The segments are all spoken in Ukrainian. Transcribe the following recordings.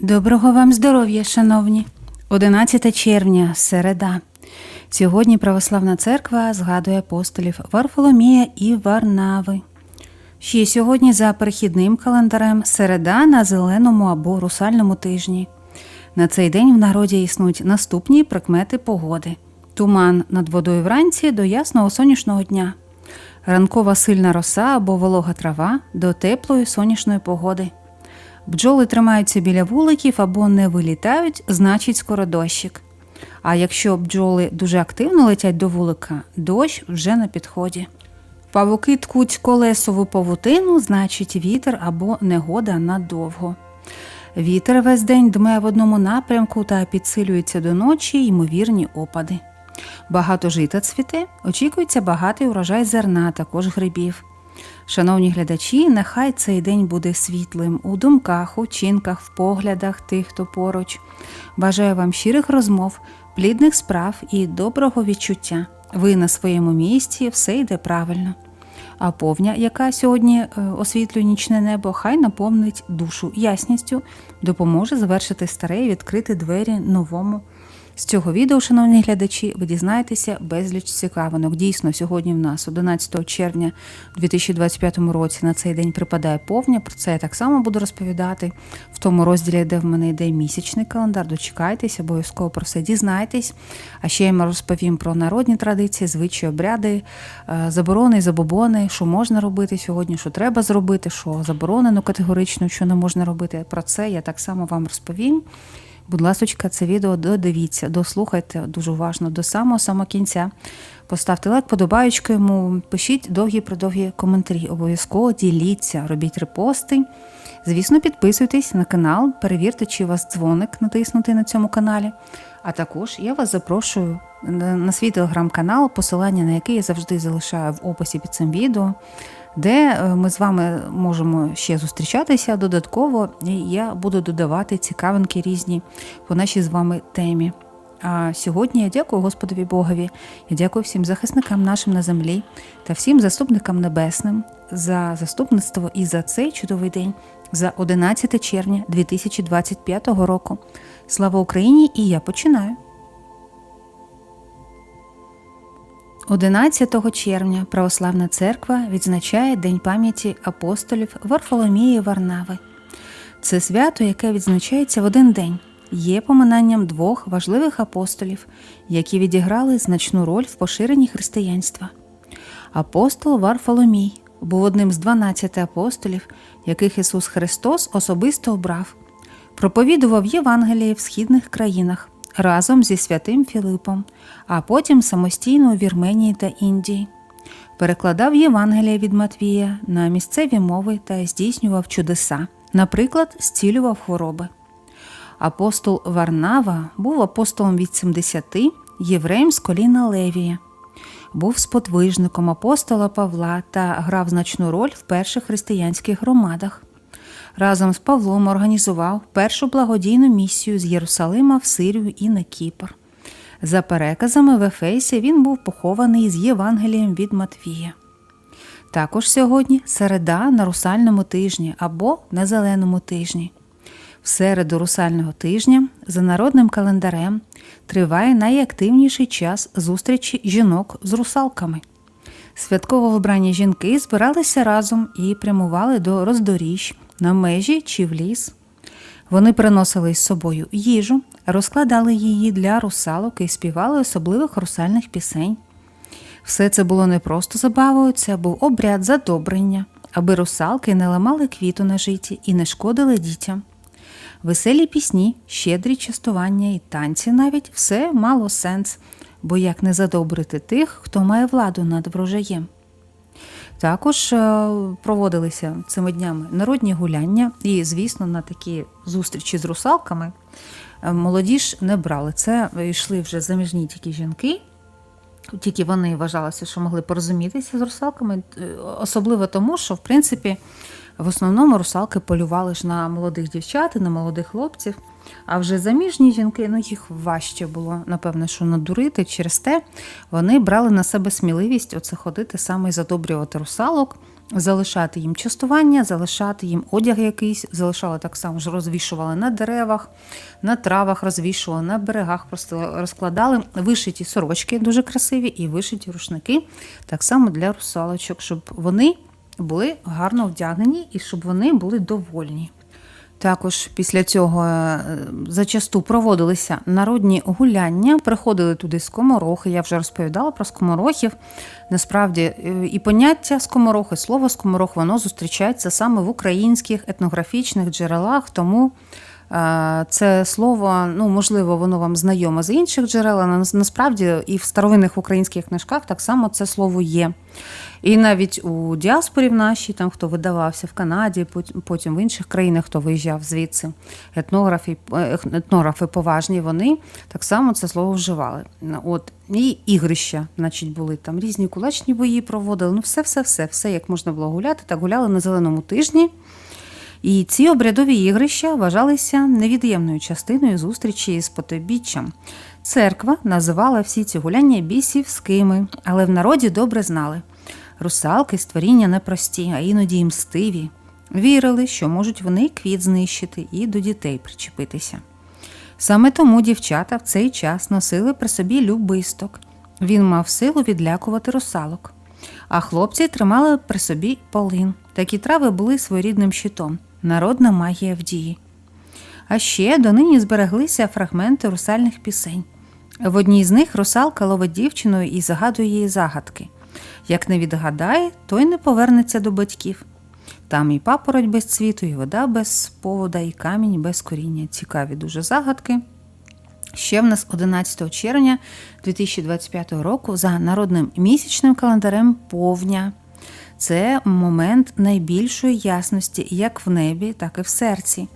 Доброго вам здоров'я, шановні! 11 червня, середа. Сьогодні Православна церква згадує апостолів Варфоломія і Варнави. Ще сьогодні за перехідним календарем середа на зеленому або русальному тижні. На цей день в народі існують наступні прикмети погоди: туман над водою вранці до ясного сонячного дня, ранкова сильна роса або волога трава до теплої сонячної погоди. Бджоли тримаються біля вуликів або не вилітають, значить скоро дощик. А якщо бджоли дуже активно летять до вулика, дощ вже на підході. Павуки ткуть колесову павутину, значить вітер або негода надовго. Вітер весь день дме в одному напрямку та підсилюється до ночі ймовірні опади. Багато жита цвіте, очікується багатий урожай зерна, також грибів. Шановні глядачі, нехай цей день буде світлим у думках, учинках, в поглядах тих, хто поруч. Бажаю вам щирих розмов, плідних справ і доброго відчуття. Ви на своєму місці, все йде правильно. А повня, яка сьогодні е, освітлює нічне небо, хай наповнить душу ясністю, допоможе завершити старе і відкрити двері новому. З цього відео, шановні глядачі, ви дізнаєтеся безліч цікавинок. Дійсно, сьогодні в нас, 11 червня 2025 році, на цей день припадає повня. Про це я так само буду розповідати в тому розділі, де в мене йде місячний календар. Дочекайтесь, обов'язково про все дізнайтесь. А ще я розповім про народні традиції, звичаї, обряди, е, заборони, забобони, що можна робити сьогодні, що треба зробити, що заборонено категорично, що не можна робити. Про це я так само вам розповім. Будь ласочка, це відео додивіться, дослухайте дуже уважно до самого самого кінця. Поставте лайк, подобаючку йому, пишіть довгі продовгі коментарі. Обов'язково діліться, робіть репости. Звісно, підписуйтесь на канал, перевірте, чи у вас дзвоник натиснутий на цьому каналі. А також я вас запрошую на свій телеграм-канал, посилання на який я завжди залишаю в описі під цим відео, де е, ми з вами можемо ще зустрічатися додатково, і я буду додавати цікавинки різні по нашій з вами темі. А сьогодні я дякую Господові Богові, я дякую всім захисникам нашим на землі та всім заступникам небесним за заступництво і за цей чудовий день, за 11 червня 2025 року. Слава Україні! І я починаю. 11 червня Православна Церква відзначає День пам'яті апостолів Варфоломії Варнави. Це свято, яке відзначається в один день, є поминанням двох важливих апостолів, які відіграли значну роль в поширенні християнства. Апостол Варфоломій був одним з 12 апостолів, яких Ісус Христос особисто обрав, проповідував Євангеліє в східних країнах разом зі святим Філипом, а потім самостійно у Вірменії та Індії. Перекладав Євангелія від Матвія на місцеві мови та здійснював чудеса, наприклад, зцілював хвороби. Апостол Варнава був апостолом від 70, євреєм з коліна Левія. Був сподвижником апостола Павла та грав значну роль в перших християнських громадах разом з Павлом організував першу благодійну місію з Єрусалима в Сирію і на Кіпр. За переказами в Ефесі він був похований з Євангелієм від Матвія. Також сьогодні середа на русальному тижні або на зеленому тижні. В середу русального тижня за народним календарем триває найактивніший час зустрічі жінок з русалками. Святково вбрані жінки збиралися разом і прямували до роздоріжжя на межі чи в ліс. Вони приносили з собою їжу, розкладали її для русалок і співали особливих русальних пісень. Все це було не просто забавою, це був обряд задобрення, аби русалки не ламали квіту на житті і не шкодили дітям. Веселі пісні, щедрі частування і танці навіть все мало сенс, бо як не задобрити тих, хто має владу над врожаєм. Також е, проводилися цими днями народні гуляння, і, звісно, на такі зустрічі з русалками е, молоді ж не брали. Це йшли вже заміжні тільки жінки, тільки вони вважалися, що могли порозумітися з русалками, е, особливо тому, що в принципі в основному русалки полювали ж на молодих дівчат, і на молодих хлопців. А вже заміжні жінки, ну їх важче було, напевне, що надурити. Через те вони брали на себе сміливість оце ходити саме і задобрювати русалок, залишати їм частування, залишати їм одяг якийсь, залишали так само ж розвішували на деревах, на травах, розвішували, на берегах, просто розкладали вишиті сорочки дуже красиві і вишиті рушники, так само для русалочок, щоб вони були гарно вдягнені і щоб вони були довольні. Також після цього е, зачасту проводилися народні гуляння, приходили туди скоморохи. Я вже розповідала про скоморохів. Насправді, е, і поняття скоморохи, слово скоморох, воно зустрічається саме в українських етнографічних джерелах, тому це слово, ну можливо, воно вам знайоме з інших джерел, але насправді і в старовинних українських книжках так само це слово є. І навіть у діаспорі в нашій, там хто видавався в Канаді, потім в інших країнах, хто виїжджав звідси, етнографи, е, етнографи поважні, вони так само це слово вживали. От і ігрища, значить, були там різні кулачні бої проводили. Ну, все, все, все, все, як можна було гуляти, так гуляли на зеленому тижні. І ці обрядові ігрища вважалися невід'ємною частиною зустрічі з потобіччям. Церква називала всі ці гуляння бісівськими, але в народі добре знали. Русалки створіння непрості, а іноді й мстиві. Вірили, що можуть вони квіт знищити і до дітей причепитися. Саме тому дівчата в цей час носили при собі любисток. Він мав силу відлякувати русалок. А хлопці тримали при собі полин. Такі трави були своєрідним щитом, народна магія в дії. А ще донині збереглися фрагменти русальних пісень. В одній з них русалка ловить дівчину і загадує її загадки. Як не відгадає, той не повернеться до батьків. Там і папороть без цвіту, і вода без повода, і камінь без коріння. Цікаві дуже загадки. Ще в нас 11 червня 2025 року за народним місячним календарем повня. Це момент найбільшої ясності як в небі, так і в серці.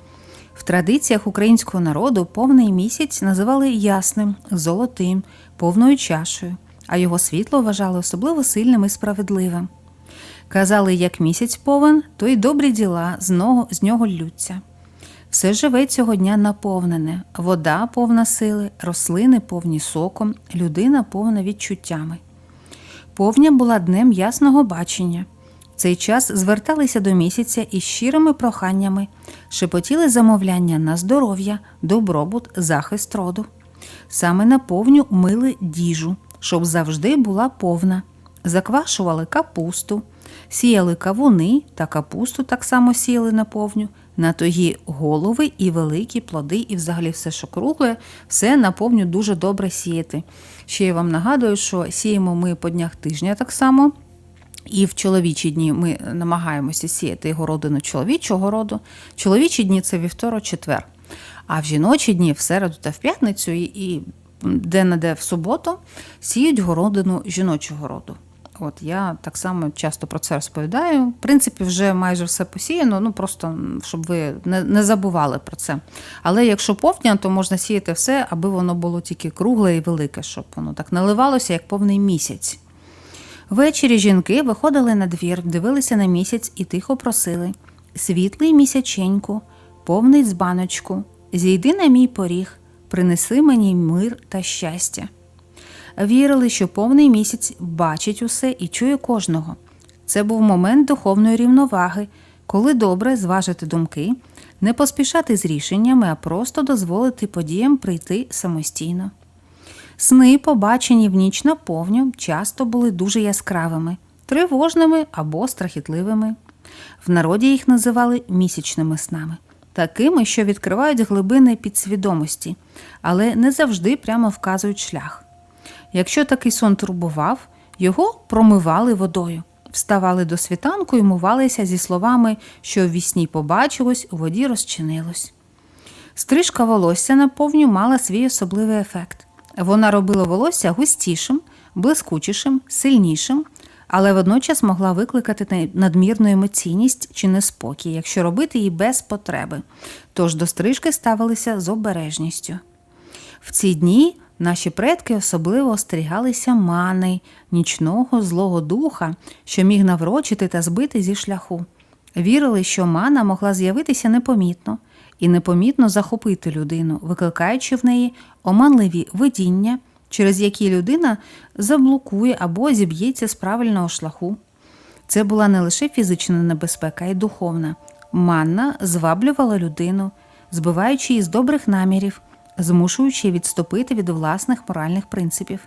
В традиціях українського народу повний місяць називали ясним, золотим, повною чашею а його світло вважали особливо сильним і справедливим. Казали, як місяць повен, то й добрі діла з нього, ллються. Все живе цього дня наповнене, вода повна сили, рослини повні соком, людина повна відчуттями. Повня була днем ясного бачення. Цей час зверталися до місяця із щирими проханнями, шепотіли замовляння на здоров'я, добробут, захист роду. Саме на повню мили діжу, щоб завжди була повна. Заквашували капусту, сіяли кавуни та капусту так само сіяли на повню, на тогі голови і великі плоди, і взагалі все, що кругле, все на повню дуже добре сіяти. Ще я вам нагадую, що сіємо ми по днях тижня так само. І в чоловічі дні ми намагаємося сіяти городину чоловічого роду. Чоловічі дні це вівторок, четвер. А в жіночі дні в середу та в п'ятницю і де-не-де в суботу сіють городину жіночого роду. От я так само часто про це розповідаю. В принципі, вже майже все посіяно, ну просто щоб ви не не забували про це. Але якщо повня, то можна сіяти все, аби воно було тільки кругле і велике, щоб воно так наливалося, як повний місяць. Ввечері жінки виходили на двір, дивилися на місяць і тихо просили світлий місяченьку, повний збаночку, зійди на мій поріг принеси мені мир та щастя. Вірили, що повний місяць бачить усе і чує кожного. Це був момент духовної рівноваги, коли добре зважити думки, не поспішати з рішеннями, а просто дозволити подіям прийти самостійно. Сни, побачені в ніч на повню, часто були дуже яскравими, тривожними або страхітливими. В народі їх називали місячними снами такими, що відкривають глибини підсвідомості, але не завжди прямо вказують шлях. Якщо такий сон турбував, його промивали водою, вставали до світанку і мувалися зі словами, що в вісні побачилось, у воді розчинилось. Стрижка волосся на повню мала свій особливий ефект. Вона робила волосся густішим, блискучішим, сильнішим, але водночас могла викликати надмірну емоційність чи неспокій, якщо робити її без потреби, тож до стрижки ставилися з обережністю. В ці дні наші предки особливо остерігалися мани, нічного злого духа, що міг наврочити та збити зі шляху. Вірили, що мана могла з'явитися непомітно і непомітно захопити людину, викликаючи в неї оманливі видіння через які людина заблокує або зіб'ється з правильного шляху. Це була не лише фізична небезпека, а й духовна. Манна зваблювала людину, збиваючи її з добрих намірів, змушуючи відступити від власних моральних принципів.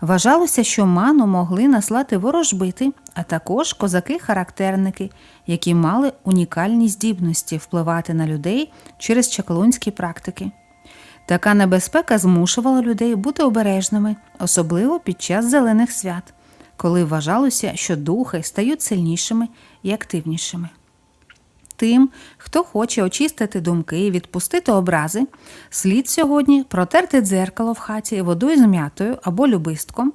Вважалося, що ману могли наслати ворожбити, а також козаки-характерники, які мали унікальні здібності впливати на людей через чаклунські практики. Така небезпека змушувала людей бути обережними, особливо під час зелених свят, коли вважалося, що духи стають сильнішими і активнішими. Тим, хто хоче очистити думки і відпустити образи, слід сьогодні протерти дзеркало в хаті водою з м'ятою або любистком,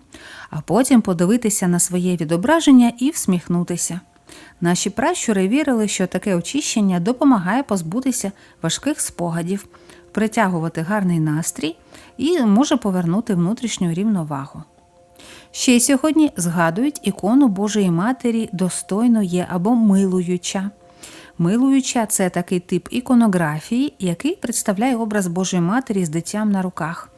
а потім подивитися на своє відображення і всміхнутися. Наші пращури вірили, що таке очищення допомагає позбутися важких спогадів, притягувати гарний настрій і може повернути внутрішню рівновагу. Ще сьогодні згадують ікону Божої Матері достойно є або милуюча. Милуюча це такий тип іконографії, який представляє образ Божої Матері з дитям на руках.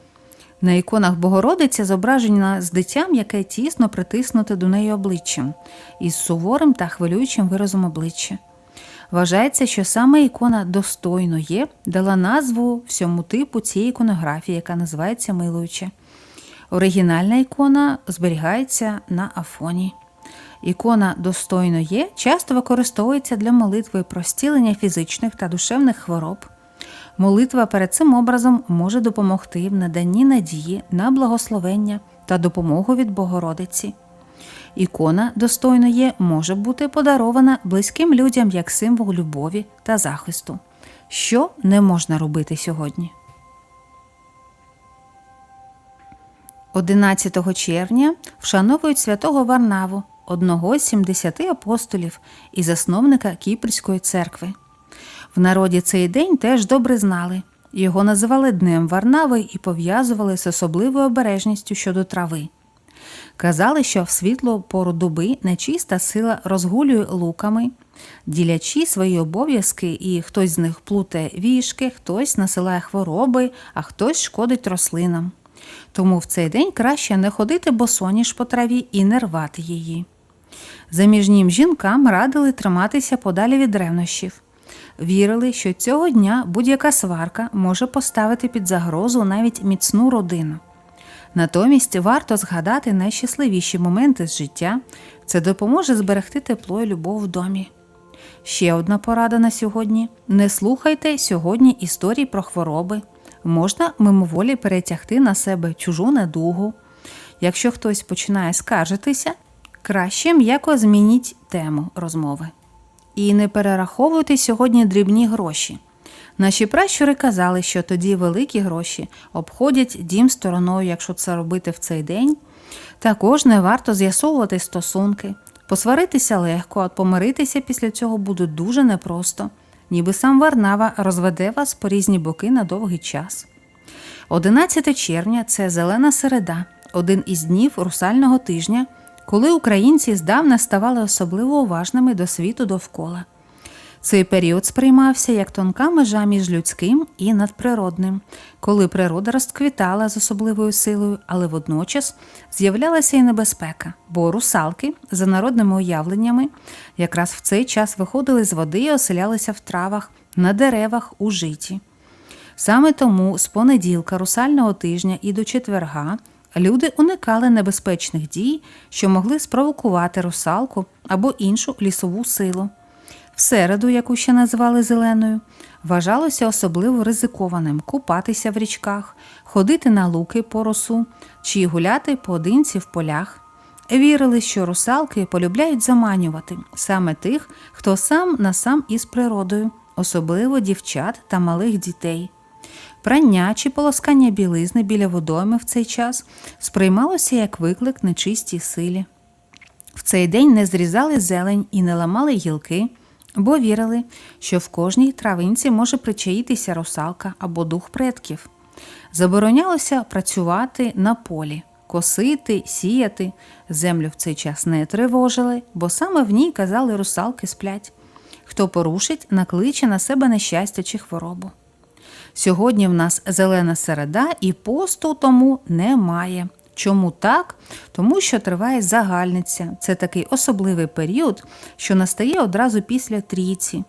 На іконах Богородиця зображена з дитям, яке тісно притиснуте до неї обличчям, із суворим та хвилюючим виразом обличчя. Вважається, що саме ікона достойно є дала назву всьому типу цієї іконографії, яка називається Милуюча. Оригінальна ікона зберігається на Афоні. Ікона достойно є часто використовується для молитви про зцілення фізичних та душевних хвороб. Молитва перед цим образом може допомогти в наданні надії на благословення та допомогу від Богородиці. Ікона достойно є може бути подарована близьким людям як символ любові та захисту, що не можна робити сьогодні. 11 червня вшановують святого Варнаву, одного з 70 апостолів і засновника Кіпрської церкви. В народі цей день теж добре знали. Його називали Днем Варнави і пов'язували з особливою обережністю щодо трави. Казали, що в світло пору доби нечиста сила розгулює луками, ділячи свої обов'язки, і хтось з них плуте вішки, хтось насилає хвороби, а хтось шкодить рослинам. Тому в цей день краще не ходити босоніж по траві і не рвати її. Заміжнім жінкам радили триматися подалі від ревнощів. Вірили, що цього дня будь-яка сварка може поставити під загрозу навіть міцну родину. Натомість варто згадати найщасливіші моменти з життя, це допоможе зберегти тепло і любов в домі. Ще одна порада на сьогодні: не слухайте сьогодні історій про хвороби, можна мимоволі перетягти на себе чужу недугу. Якщо хтось починає скаржитися, краще м'яко змініть тему розмови. І не перераховуйте сьогодні дрібні гроші. Наші пращури казали, що тоді великі гроші обходять дім стороною, якщо це робити в цей день. Також не варто з'ясовувати стосунки, посваритися легко, а помиритися після цього буде дуже непросто, ніби сам Варнава розведе вас по різні боки на довгий час. 11 червня це зелена середа, один із днів русального тижня, коли українці здавна ставали особливо уважними до світу довкола. Цей період сприймався як тонка межа між людським і надприродним, коли природа розквітала з особливою силою, але водночас з'являлася і небезпека, бо русалки, за народними уявленнями, якраз в цей час виходили з води і оселялися в травах, на деревах, у житі. Саме тому з понеділка русального тижня і до четверга люди уникали небезпечних дій, що могли спровокувати русалку або іншу лісову силу. В середу, яку ще назвали зеленою, вважалося особливо ризикованим купатися в річках, ходити на луки по росу чи гуляти поодинці в полях. Вірили, що русалки полюбляють заманювати саме тих, хто сам на сам із природою, особливо дівчат та малих дітей. Прання чи полоскання білизни біля водойми в цей час сприймалося як виклик нечистій силі. В цей день не зрізали зелень і не ламали гілки, бо вірили, що в кожній травинці може причаїтися русалка або дух предків. Заборонялося працювати на полі, косити, сіяти. Землю в цей час не тривожили, бо саме в ній казали русалки сплять. Хто порушить, накличе на себе нещастя чи хворобу. Сьогодні в нас зелена середа і посту тому немає. Чому так? Тому що триває загальниця. Це такий особливий період, що настає одразу після трійці.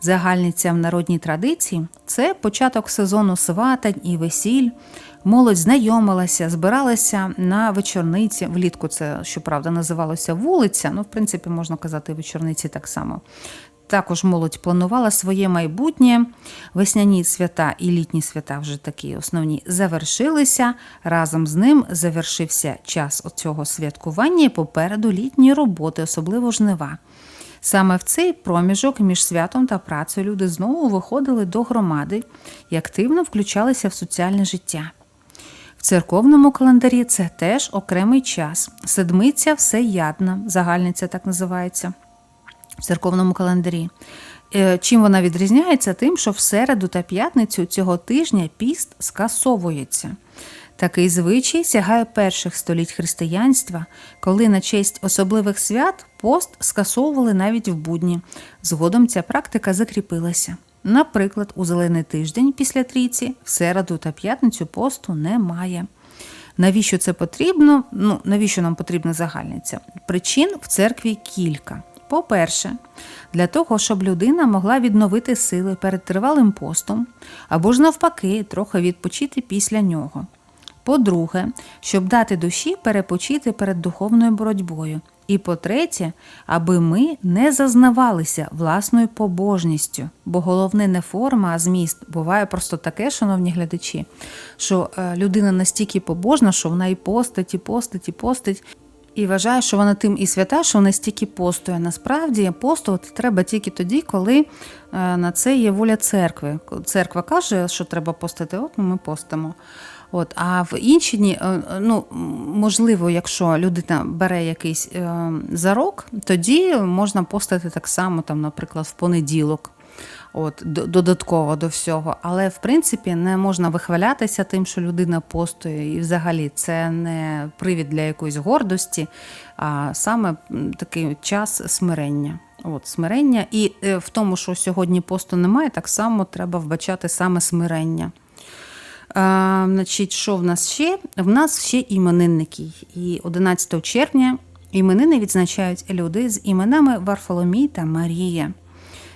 Загальниця в народній традиції це початок сезону сватань і весіль. Молодь знайомилася, збиралася на вечорниці. Влітку це, щоправда, називалося вулиця, ну, в принципі, можна казати, вечорниці так само. Також молодь планувала своє майбутнє. Весняні свята і літні свята вже такі основні завершилися. Разом з ним завершився час цього святкування і попереду літні роботи, особливо жнива. Саме в цей проміжок між святом та працею люди знову виходили до громади і активно включалися в соціальне життя. В церковному календарі це теж окремий час. Седмиця всеядна, загальниця так називається в церковному календарі. Е, Чим вона відрізняється? Тим, що в середу та п'ятницю цього тижня піст скасовується. Такий звичай сягає перших століть християнства, коли на честь особливих свят пост скасовували навіть в будні. Згодом ця практика закріпилася. Наприклад, у зелений тиждень після трійці, в середу та п'ятницю посту немає. Навіщо це потрібно? Ну, навіщо нам потрібна загальниця? Причин в церкві кілька. По-перше, для того, щоб людина могла відновити сили перед тривалим постом, або ж навпаки, трохи відпочити після нього. По-друге, щоб дати душі перепочити перед духовною боротьбою. І по-третє, аби ми не зазнавалися власною побожністю, бо головне не форма, а зміст. Буває просто таке, шановні глядачі, що е, людина настільки побожна, що вона і постить, і постить, і постить. І вважає, що вона тим і свята, що вона стільки постує. Насправді постувати треба тільки тоді, коли е, на це є воля церкви. Церква каже, що треба постити, от ми постимо. От, а в інші дні, е, ну можливо, якщо людина бере якийсь е, зарок, тоді можна постати так само, там, наприклад, в понеділок. От додатково до всього, але в принципі не можна вихвалятися тим, що людина постує, і взагалі це не привід для якоїсь гордості, а саме такий час смирення. От смирення, і е, в тому, що сьогодні посту немає, так само треба вбачати саме смирення. А, значить, Що в нас ще? В нас ще іменинники. І 11 червня іменини відзначають люди з іменами Варфоломій та Марія.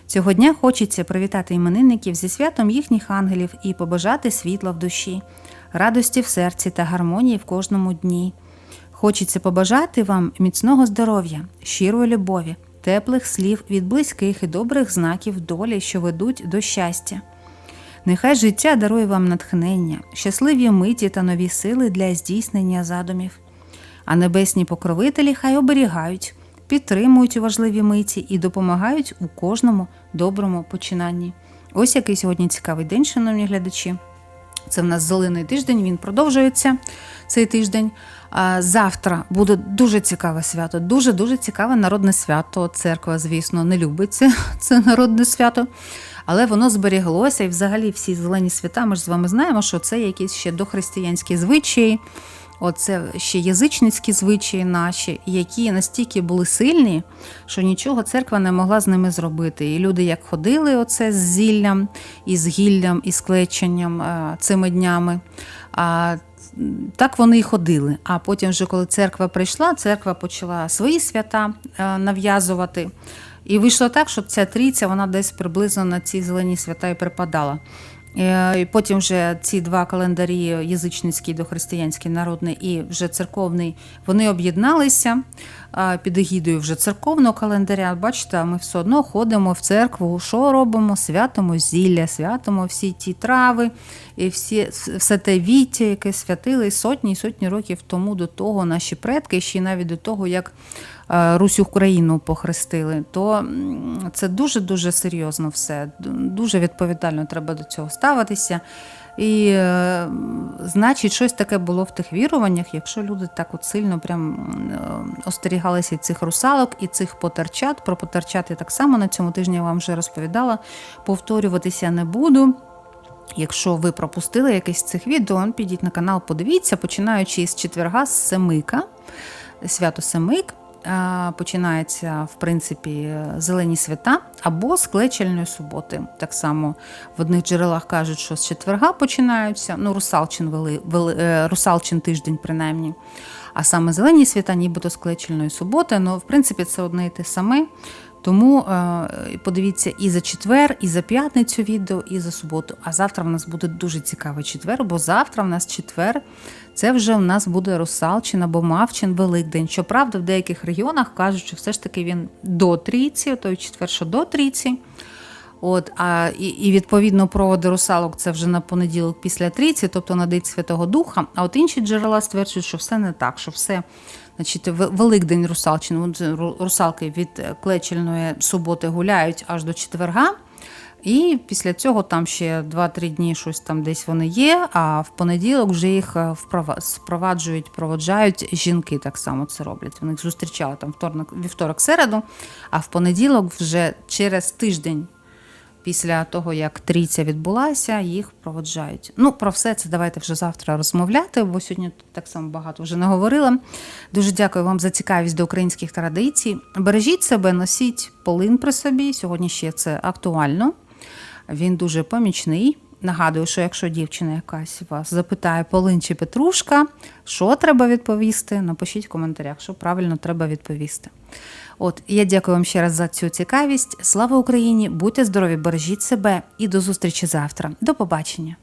Цього дня хочеться привітати іменинників зі святом їхніх ангелів і побажати світла в душі, радості в серці та гармонії в кожному дні. Хочеться побажати вам міцного здоров'я, щирої любові, теплих слів від близьких і добрих знаків долі, що ведуть до щастя. Нехай життя дарує вам натхнення, щасливі миті та нові сили для здійснення задумів. А небесні покровителі хай оберігають, підтримують у важливі миті і допомагають у кожному доброму починанні. Ось який сьогодні цікавий день, шановні глядачі. Це в нас зелений тиждень, він продовжується цей тиждень. Завтра буде дуже цікаве свято, дуже-дуже цікаве народне свято. Церква, звісно, не любить це, це народне свято, але воно зберіглося. І взагалі всі зелені свята, ми ж з вами знаємо, що це якісь ще дохристиянські звичаї. Оце ще язичницькі звичаї наші, які настільки були сильні, що нічого церква не могла з ними зробити. І люди, як ходили оце з зіллям, і з гіллям, і з клеченням е, цими днями. Так вони і ходили. А потім, вже коли церква прийшла, церква почала свої свята е, нав'язувати. І вийшло так, що ця трійця вона десь приблизно на ці зелені свята і припадала. Е, і Потім вже ці два календарі язичницький дохристиянський народний і вже церковний, вони об'єдналися під егідою вже церковного календаря. Бачите, ми все одно ходимо в церкву. Що робимо? Святимо зілля, святимо всі ті трави, і всі, все те віття, яке святили сотні і сотні років тому до того наші предки, ще й навіть до того, як Русь Україну похрестили, то це дуже-дуже серйозно все. Дуже відповідально треба до цього ставитися. І, е, значить, щось таке було в тих віруваннях, якщо люди так от сильно прям е, остерігалися цих русалок і цих потерчат. Про потерчат я так само на цьому тижні я вам вже розповідала. Повторюватися не буду. Якщо ви пропустили якесь з цих відео, підіть на канал, подивіться, починаючи з четверга з Семика, свято Семик. Е, починається, в принципі, зелені свята або з клечельної суботи. Так само в одних джерелах кажуть, що з четверга починаються, ну, русалчин, вели, вели, е, русалчин тиждень, принаймні. А саме зелені свята, нібито з клечельної суботи. Ну, в принципі, це одне і те саме. Тому е, подивіться і за четвер, і за п'ятницю відео, і за суботу. А завтра в нас буде дуже цікавий четвер, бо завтра в нас четвер. Це вже в нас буде Русалчин або Мавчин Великдень. Щоправда, в деяких регіонах кажуть, що все ж таки він до трійці, той четвер, що до трійці. От, а, і, і відповідно проводи русалок це вже на понеділок після трійці, тобто на День Святого Духа. А от інші джерела стверджують, що все не так, що все, значить, Великдень русалчин, русалки від е, клечельної суботи гуляють аж до четверга. І після цього там ще 2-3 дні щось там десь вони є, а в понеділок вже їх е, впрова- спроваджують, проводжають жінки так само це роблять. Вони їх зустрічали там вівторок, середу, а в понеділок вже через тиждень після того, як трійця відбулася, їх проводжають. Ну, про все це давайте вже завтра розмовляти, бо сьогодні так само багато вже не говорила. Дуже дякую вам за цікавість до українських традицій. Бережіть себе, носіть полин при собі. Сьогодні ще це актуально. Він дуже помічний. Нагадую, що якщо дівчина якась вас запитає полин чи петрушка, що треба відповісти, напишіть в коментарях, що правильно треба відповісти. От я дякую вам ще раз за цю цікавість. Слава Україні! Будьте здорові, бережіть себе і до зустрічі завтра. До побачення!